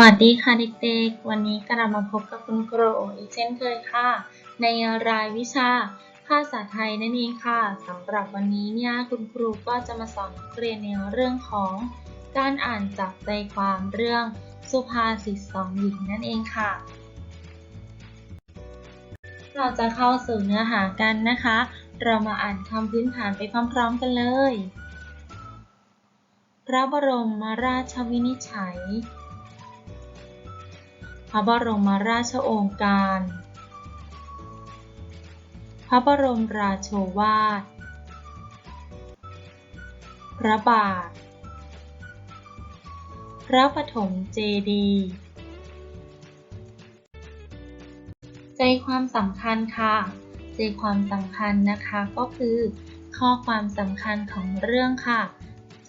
วัสดีค่ะเด็กๆ วันนี้กลับมาพบกับคุณครูอีกเช่นเคยค่ะ ในรายวิชาภาษาไทยนั่นเองค่ะสำหรับวันนี้เนี่ยคุณครูก็จะมาสอนนักเรียนในเรื่องของการอ่านจับใจความเรื่องสุภาษิตสองหญิงนั่นเองค่ะ เราจะเข้าสู่เนื้อหากันนะคะ เรามาอ่านคำพื้นฐานไปพร้อมๆกันเลย พระบรมราชวินิจฉัย พระบรมราชโองการ พระบรมราโชวาท พระบาท พระปฐมเจดีย์ใจความสำคัญค่ะ ใจความสำคัญนะคะก็คือ ข้อความสำคัญของเรื่องค่ะ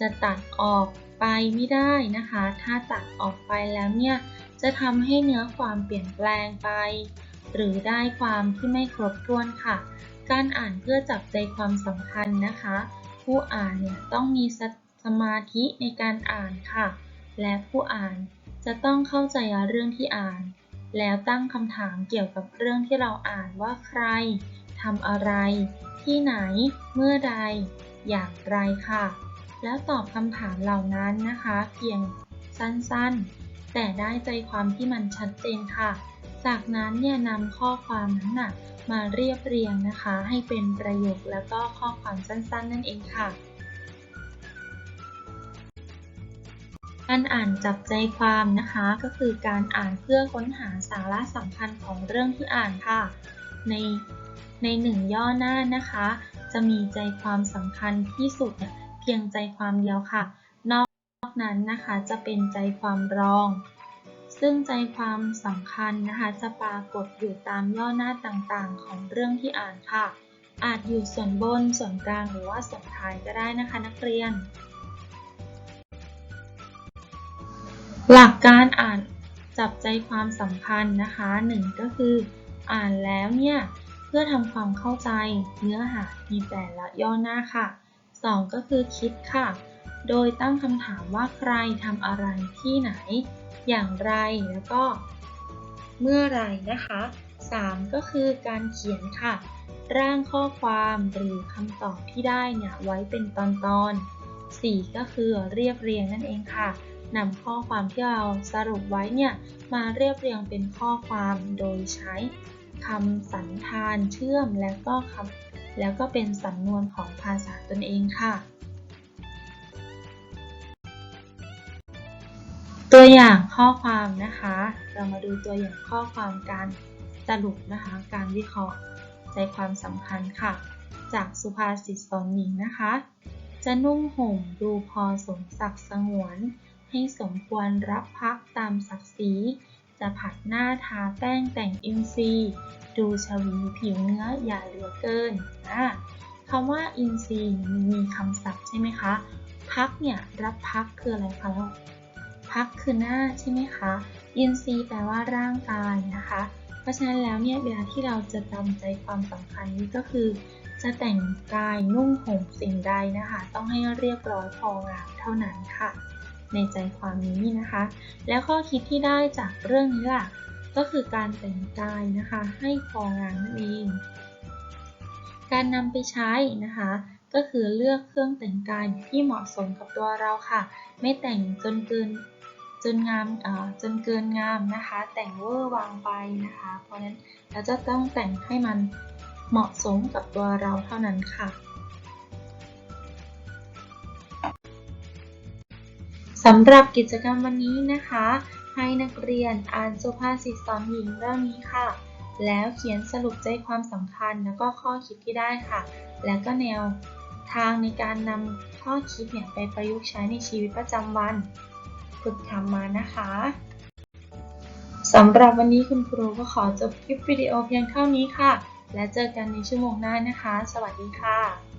จะตัดออกไปไม่ได้นะคะ ถ้าตัดออกไปแล้วเนี่ย จะทำให้เนื้อความเปลี่ยนแปลงไป หรือได้ความที่ไม่ครบถ้วนค่ะ การอ่านเพื่อจับใจความสำคัญนะคะ ผู้อ่านเนี่ยต้องมีสสมาธิในการอ่านค่ะ และผู้อ่านจะต้องเข้าใจเรื่องที่อ่าน แล้วตั้งคำถามเกี่ยวกับเรื่องที่เราอ่านว่าใครทำอะไร ที่ไหน เมื่อใด อย่างไรค่ะ แล้วตอบคำถามเหล่านั้นนะคะ เพียงสั้นๆ แต่ได้ใจความที่มันชัดเจนค่ะ จากนั้นเนี่ยนำข้อความนั้นนะมาเรียบเรียงนะคะ ให้เป็นประโยคแล้วก็ข้อความสั้นๆ นั่นเองค่ะการอ่านจับใจความนะคะก็คือการอ่านเพื่อค้นหาสาระสำคัญของเรื่องที่อ่านค่ะ ในในหนึ่งย่อหน้านะคะ จะมีใจความสำคัญที่สุดเพียงใจความเดียวค่ะ นั้นนะคะจะเป็นใจความรอง ซึ่งใจความสำคัญนะคะจะปรากฏอยู่ตามย่อหน้าต่างๆ ของเรื่องที่อ่านค่ะ อาจอยู่ส่วนบนส่วนกลางหรือว่าส่วนท้ายก็ได้นะคะนักเรียน หลักการอ่านจับใจความสำคัญนะคะหนึ่งก็คือ อ่านแล้วเนี่ยเพื่อทำความเข้าใจเนื้อหาในแต่ละย่อหน้าค่ะ 2 ก็คือคิดค่ะ โดยตั้งคำถามว่าใครทำอะไรที่ไหน อย่างไรแล้วก็ เมื่อไรนะคะ 3 ก็คือการเขียนค่ะ ร่างข้อความหรือคำตอบที่ได้เนี่ยไว้เป็นตอนๆ4ก็คือเรียบเรียงนั่นเองค่ะนำข้อความที่เราสรุปไว้เนี่ยมาเรียบเรียงเป็นข้อความโดยใช้คำสันธานเชื่อมและก็คำแล้วก็เป็นสำนวนของภาษาตนเองค่ะ ตัวอย่างข้อความนะคะ เรามาดูตัวอย่างข้อความการสรุปนะคะ การวิเคราะห์ใจความสำคัญค่ะ จากสุภาษิตสองหญิงนะคะ จะนุ่งห่มดูพอสมศักดิ์สงวน ให้สมควรรับพักตามศักดิ์ศรีจะผัดหน้าทาแป้งแต่งอินทรีดูชวีผิวเนื้ออย่าเหลือเกินอะคำว่าอินทรีมีคำศัพท์ใช่ไหมคะ พักเนี่ยรับพักคืออะไรคะ พักคือหน้าใช่ไหมคะอินทรีย์แปลว่าร่างกายนะคะ เพราะฉะนั้นแล้วเนี่ยเวลาที่เราจะจำใจความสำคัญนี้ก็คือ จะแต่งกายนุ่งห่มสิ่งใดนะคะ ต้องให้เรียบร้อยพองามเท่านั้นค่ะ ในใจความนี้นะคะ แล้วข้อคิดที่ได้จากเรื่องนี้ล่ะก็คือการแต่งกายนะคะให้พองามนั่นเอง การนำไปใช้นะคะ ก็คือเลือกเครื่องแต่งกายที่เหมาะสมกับตัวเราค่ะ ไม่แต่งจนเกิน จนงามเอ่อจนเกินงามนะคะ แต่งเวอร์วางไปนะคะ เพราะฉะนั้นเราจะต้องแต่งให้มันเหมาะสมกับตัวเราเท่านั้นค่ะสำหรับกิจกรรมวันนี้นะคะ ให้นักเรียนอ่านสุภาษิตสอนหญิงเรื่องนี้ค่ะ แล้วเขียนสรุปใจความสำคัญแล้วก็ข้อคิดที่ได้ค่ะ และก็แนวทางในการนำข้อคิดเนี่ยไปประยุกต์ใช้ในชีวิตประจำวัน ฝึกทำมานะคะสำหรับวันนี้คุณครูก็ขอจบคลิปวิดีโอเพียงเท่านี้ค่ะ และเจอกันในชั่วโมงหน้านะคะ สวัสดีค่ะ